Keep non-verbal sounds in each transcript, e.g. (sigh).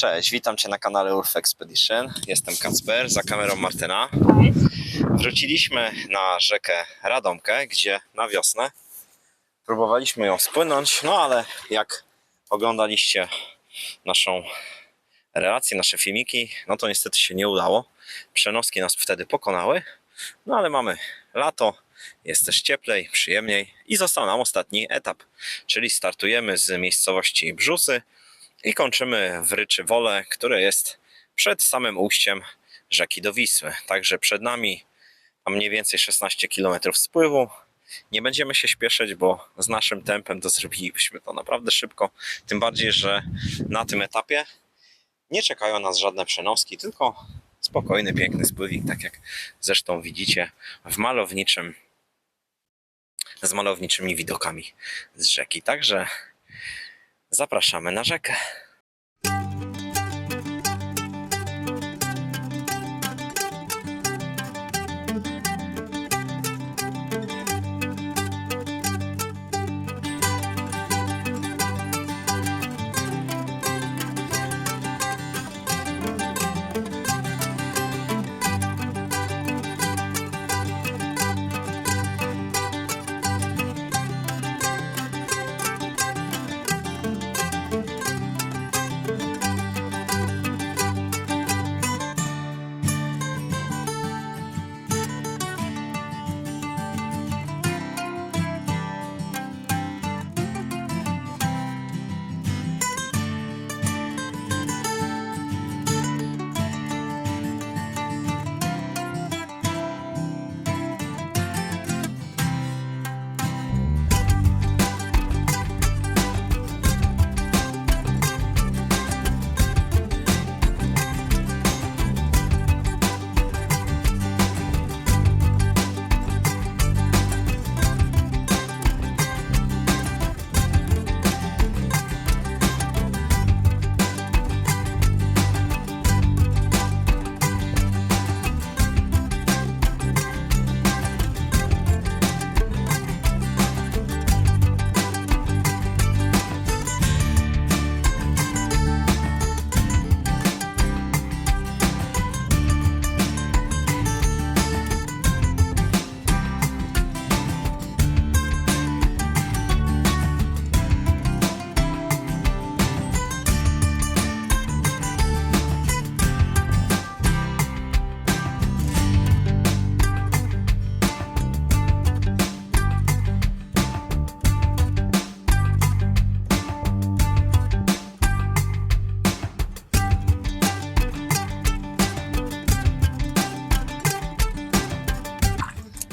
Cześć, witam Cię na kanale Urf Expedition. Jestem Kacper, za kamerą Martyna. Wróciliśmy na rzekę Radomkę, gdzie na wiosnę próbowaliśmy ją spłynąć, no ale jak oglądaliście naszą relację, nasze filmiki, no to niestety się nie udało. Przenoski nas wtedy pokonały, no ale mamy lato, jest też cieplej, przyjemniej i został nam ostatni etap, czyli startujemy z miejscowości Brzusy i kończymy w Ryczy Wole, które jest przed samym ujściem rzeki do Wisły. Także przed nami a mniej więcej 16 km spływu. Nie będziemy się śpieszyć, bo z naszym tempem to zrobilibyśmy to naprawdę szybko. Tym bardziej, że na tym etapie nie czekają nas żadne przenoski, tylko spokojny, piękny spływik, tak jak zresztą widzicie w malowniczym, z malowniczymi widokami z rzeki. Także zapraszamy na rzekę.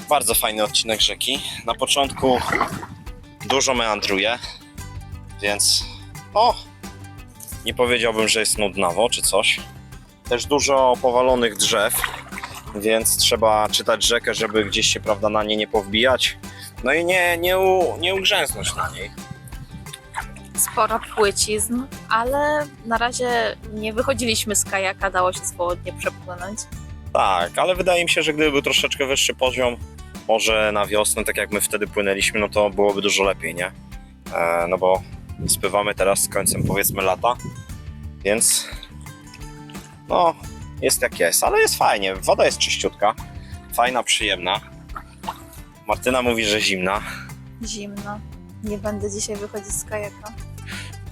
Bardzo fajny odcinek rzeki. Na początku dużo meandruje, więc o, nie powiedziałbym, że jest nudnawo czy coś. Też dużo powalonych drzew, więc trzeba czytać rzekę, żeby gdzieś się prawda, na nie nie powbijać. No i nie, nie, u, nie ugrzęznąć na niej. sporo płycizn, ale na razie nie wychodziliśmy z kajaka, dało się swobodnie przepłynąć. Tak, ale wydaje mi się, że gdyby był troszeczkę wyższy poziom, może na wiosnę, tak jak my wtedy płynęliśmy, no to byłoby dużo lepiej, nie? E, no bo spływamy teraz z końcem powiedzmy lata, więc no jest jak jest, ale jest fajnie, woda jest czyściutka, fajna, przyjemna. Martyna mówi, że zimna. Zimno. Nie będę dzisiaj wychodzić z kajaka.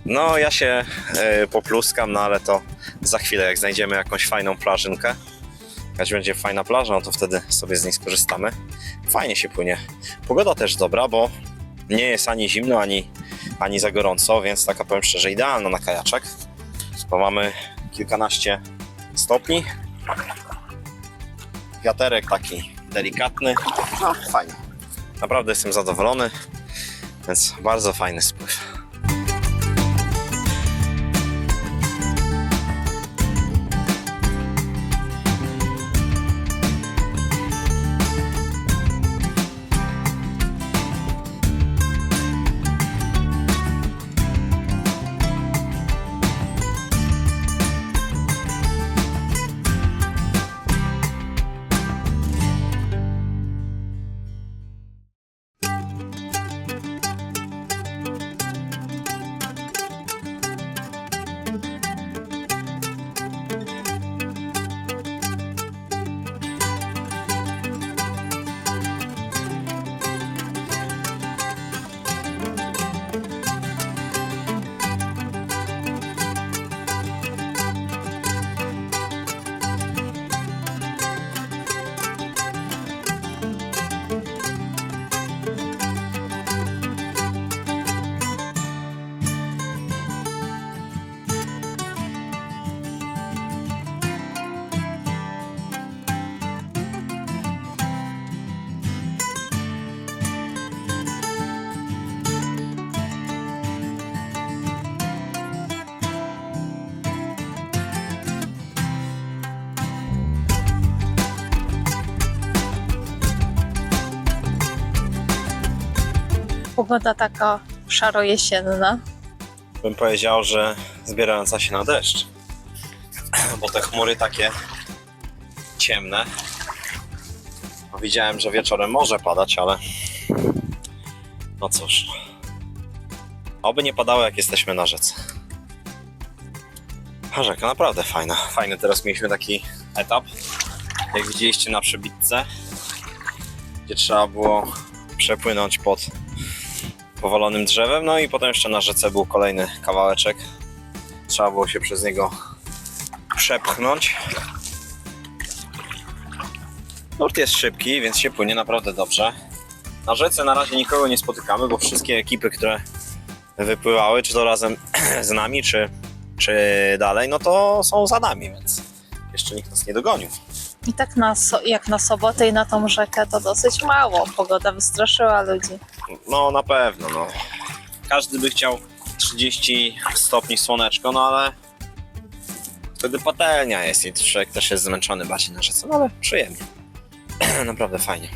No ja się e, popluskam, no ale to za chwilę, jak znajdziemy jakąś fajną plażynkę, jakaś będzie fajna plaża, no to wtedy sobie z niej skorzystamy. Fajnie się płynie. Pogoda też dobra, bo nie jest ani zimno, ani, ani za gorąco, więc taka powiem szczerze idealna na kajaczek, bo mamy kilkanaście stopni. Wiaterek taki delikatny. No, fajnie. Naprawdę jestem zadowolony, więc bardzo fajny spływ. Pogoda taka szaro-jesienna. Bym powiedział, że zbierająca się na deszcz. Bo te chmury takie ciemne. No, widziałem, że wieczorem może padać, ale no cóż. Oby nie padało, jak jesteśmy na rzece. A rzeka naprawdę fajna. Fajny teraz mieliśmy taki etap, jak widzieliście na przebitce, gdzie trzeba było przepłynąć pod powalonym drzewem, no i potem jeszcze na rzece był kolejny kawałeczek. Trzeba było się przez niego przepchnąć. Nurt jest szybki, więc się płynie naprawdę dobrze. Na rzece na razie nikogo nie spotykamy, bo wszystkie ekipy, które wypływały, czy to razem (clears throat) z nami, czy, czy dalej, no to są za nami, więc jeszcze nikt nas nie dogonił. I tak na so- jak na sobotę i na tą rzekę to dosyć mało. Pogoda wystraszyła ludzi. No na pewno, no. Każdy by chciał 30 stopni słoneczko, no ale wtedy patelnia jest i człowiek też jest zmęczony bardziej na rzece, no ale przyjemnie. (clears throat) Naprawdę fajnie.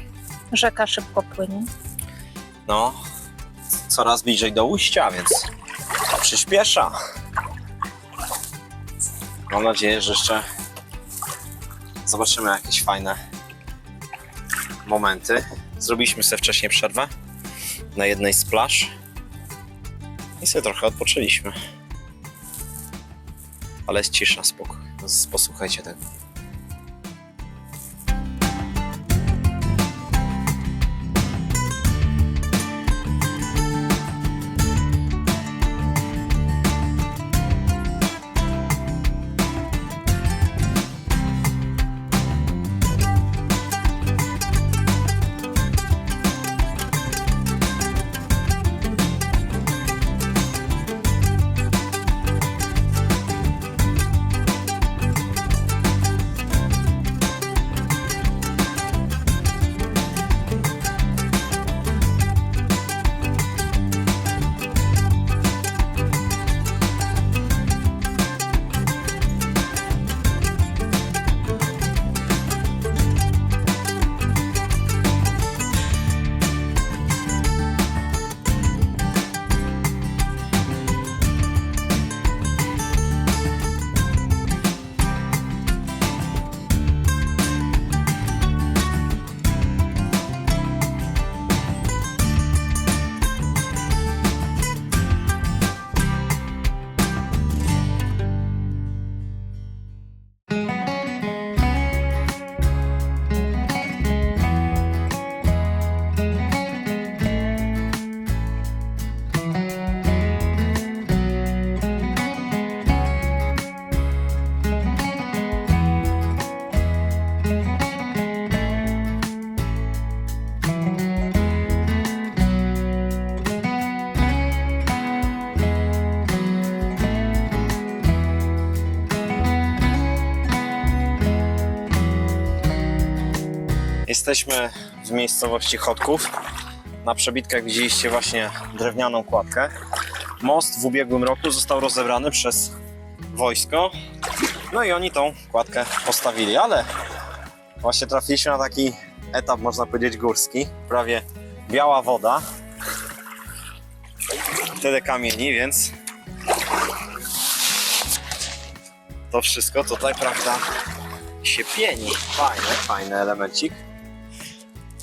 Rzeka szybko płynie. No, coraz bliżej do ujścia, więc przyspiesza. Mam nadzieję, że jeszcze zobaczymy jakieś fajne momenty. Zrobiliśmy sobie wcześniej przerwę na jednej z plaż i sobie trochę odpoczęliśmy. Ale jest cisza, spokój. Posłuchajcie tego. Jesteśmy w miejscowości Chodków. Na przebitkach widzieliście właśnie drewnianą kładkę. Most w ubiegłym roku został rozebrany przez wojsko. No i oni tą kładkę postawili, ale właśnie trafiliśmy na taki etap, można powiedzieć, górski. Prawie biała woda. Tyle kamieni, więc to wszystko tutaj, prawda, się pieni. Fajny, fajny elemencik.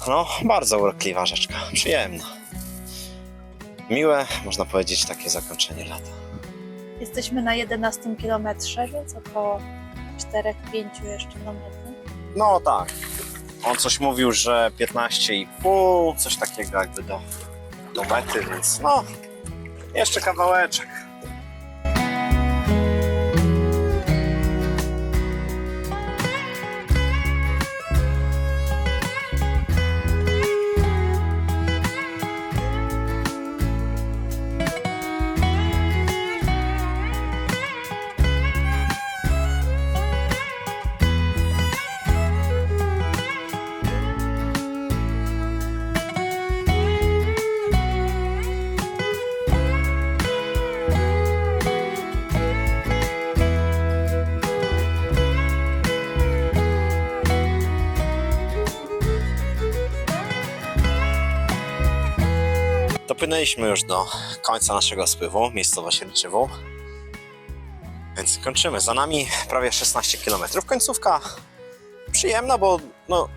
No, bardzo urokliwa rzeczka, przyjemna. Miłe, można powiedzieć, takie zakończenie lata. Jesteśmy na 11 kilometrze, więc około 4-5 jeszcze do mety. No tak. On coś mówił, że 15,5, coś takiego jakby do, do mety, więc no, jeszcze kawałeczek. Dopłynęliśmy już do końca naszego spływu, miejscowość Ryczywół. Więc kończymy. Za nami prawie 16 km. Końcówka przyjemna, bo no,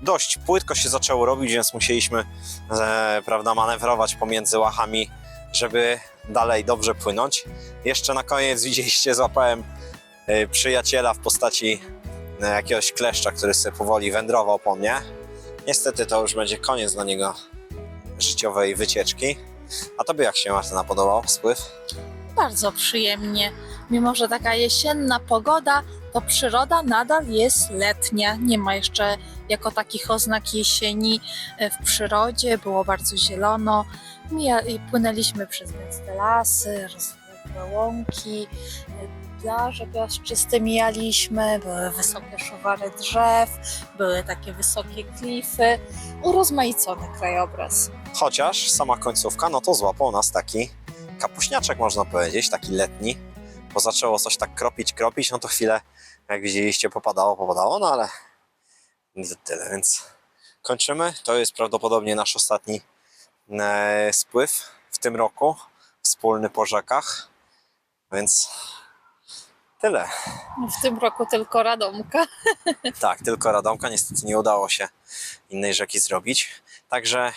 dość płytko się zaczęło robić, więc musieliśmy e, prawda, manewrować pomiędzy łachami, żeby dalej dobrze płynąć. Jeszcze na koniec (laughs) widzieliście, złapałem e, przyjaciela w postaci e, jakiegoś kleszcza, który sobie powoli wędrował po mnie. Niestety to już będzie koniec dla niego życiowej wycieczki. A tobie jak się Martyna podobał spływ? Bardzo przyjemnie. Mimo, że taka jesienna pogoda, to przyroda nadal jest letnia. Nie ma jeszcze jako takich oznak jesieni e, w przyrodzie. Było bardzo zielono. Płynęliśmy przez gęste lasy, rozległe łąki, e, plaże piaszczyste mijaliśmy, były wysokie szuwary drzew, były takie wysokie klify. Urozmaicony krajobraz. Chociaż sama końcówka, no to złapał nas taki kapuśniaczek, można powiedzieć, taki letni. Bo zaczęło coś tak kropić, kropić, no to chwilę, jak widzieliście, popadało, popadało, no ale nie to tyle, więc kończymy. To jest prawdopodobnie nasz ostatni e, spływ w tym roku, wspólny po rzekach, więc tyle. W tym roku tylko Radomka. (laughs) Tak, tylko Radomka. Niestety nie udało się innej rzeki zrobić. Także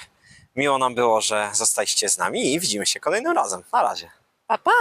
miło nam było, że zostaliście z nami i widzimy się kolejnym razem. Na razie. Pa, pa!